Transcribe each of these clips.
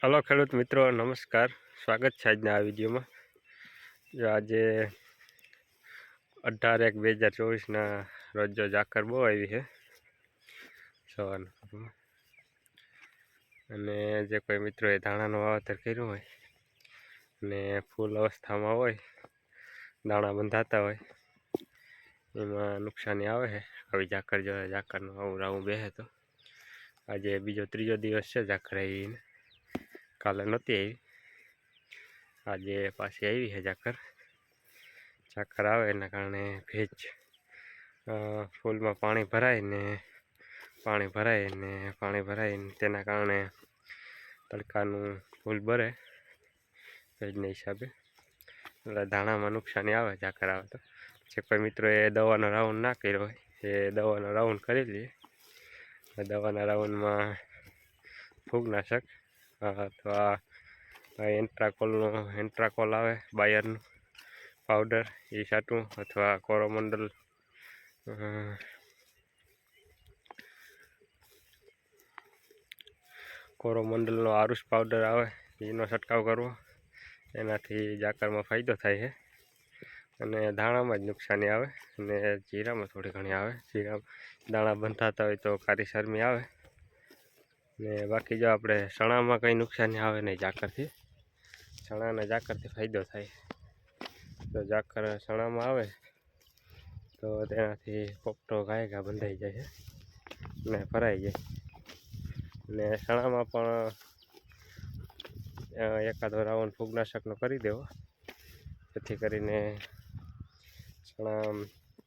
Hello ખેડૂત મિત્રો, નમસ્કાર. સ્વાગત છે આજના આ વિડીયોમાં. જો આજે અઢાર એક બે હજાર ચોવીસના રોજ જો ઝાકર બહુ આવી છે સવારના. અને જે કોઈ મિત્રોએ ધાણાનું વાવેતર કર્યું હોય અને ફૂલ અવસ્થામાં હોય, દાણા બંધાતા હોય, એમાં નુકસાની આવે છે. આવી ઝાકર જો ઝાકરનું આવું રાવું બેસે તો. આજે બીજો ત્રીજો દિવસ છે ઝાકર આવીને. કાલે નહોતી આવી. આજે પાછી આવી છે ઝાકર ઝાકર આવે એના કારણે ભેજ ફૂલમાં પાણી ભરાય ને પાણી ભરાય ને પાણી ભરાય ને તેના કારણે તડકાનું ફૂલ ભરે ભેજના હિસાબે. એટલે ધાણામાં નુકસાની આવે ઝાકર આવે તો. જે કોઈ મિત્રોએ દવાનો રાઉન્ડ ના કર્યો હોય એ દવાનો રાઉન્ડ કરી લઈએ દવાના રાઉન્ડમાં ફૂગનાશક અથવા એન્ટ્રાકોલનો એન્ટ્રાકોલ આવે બાયરનું પાવડર એ છાંટવું અથવા કોરોમંડલ કોરોમંડલનો આરુષ પાવડર આવે, એનો છંટકાવ કરવો. એનાથી જાકરમાં ફાયદો થાય છે. અને દાણામાં જ નુકસાની આવે, અને જીરામાં થોડી ઘણી આવે. જીરા દાણા બંધાતા હોય તો કારી શરમી આવે. ને બાકી જો આપણે ચણામાં કંઈ નુકસાની આવે નહીં ઝાકરથી, ચણાને ઝાકરથી ફાયદો થાય. તો ઝાકર ચણામાં આવે, તો તેનાથી પોપટો ગાયગા બંધાઈ જાય છે ને ભરાઈ જાય. ને ચણામાં પણ એકાદો રાઉન્ડ ફૂગનાશકનો કરી દેવો. જેથી કરીને ચણા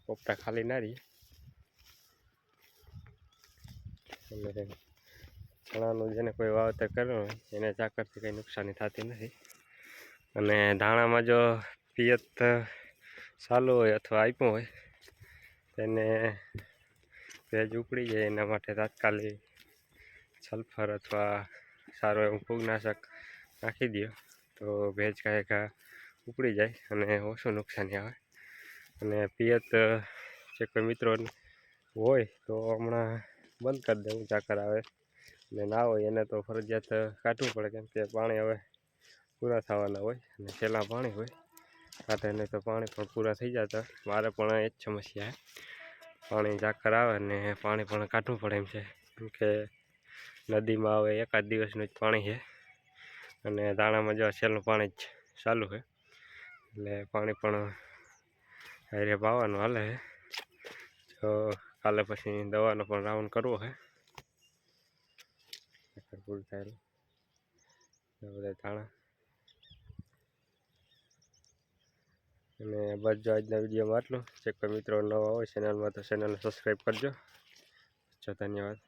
પોપટા ખાલી ના અને ચણાનું જેને કોઈ વાવેતર કર્યું હોય, એને ઝાકરથી કંઈ નુકસાની થતી નથી. અને ધાણામાં જો પિયત ચાલુ હોય અથવા આપ્યું હોય, તેને ભેજ ઉપડી જાય એના માટે તાત્કાલિક સલ્ફર અથવા સારું એવું ફૂગનાશક નાખી દો તો ભેજ કાંઈ કાં ઉપડી જાય અને ઓછું નુકસાની આવે. અને પિયત જે કોઈ મિત્રો હોય તો હમણાં બંધ કરી દેવું ચાકર આવે. ને ના હોય એને તો ફરજિયાત કાઢવું પડે કેમ કે પાણી હવે પૂરા થવાના હોય અને છેલ્લા પાણી હોય. સાથે નહીં તો પાણી પણ પૂરા થઈ જતા. મારે પણ એ જ સમસ્યા પાણી ઝાકર આવે ને પાણી પણ કાઢવું પડે એમ છે. કેમ કે નદીમાં આવે એકાદ દિવસનું જ પાણી છે. અને દાણામાં જો છેલ્લું પાણી જ ચાલુ છે. એટલે પાણી પણ હારે પાવાનું હાલે છે. તો કાલે પછી દવાનો પણ રાઉન્ડ કરવો છે. પૂરું થાય બધા થાણા. અને બસ જો આજના વિડીયોમાં આટલું. જે કોઈ મિત્રો, નવા હોય ચેનલમાં તો ચેનલને સબસ્ક્રાઈબ કરજો. જો ધન્યવાદ.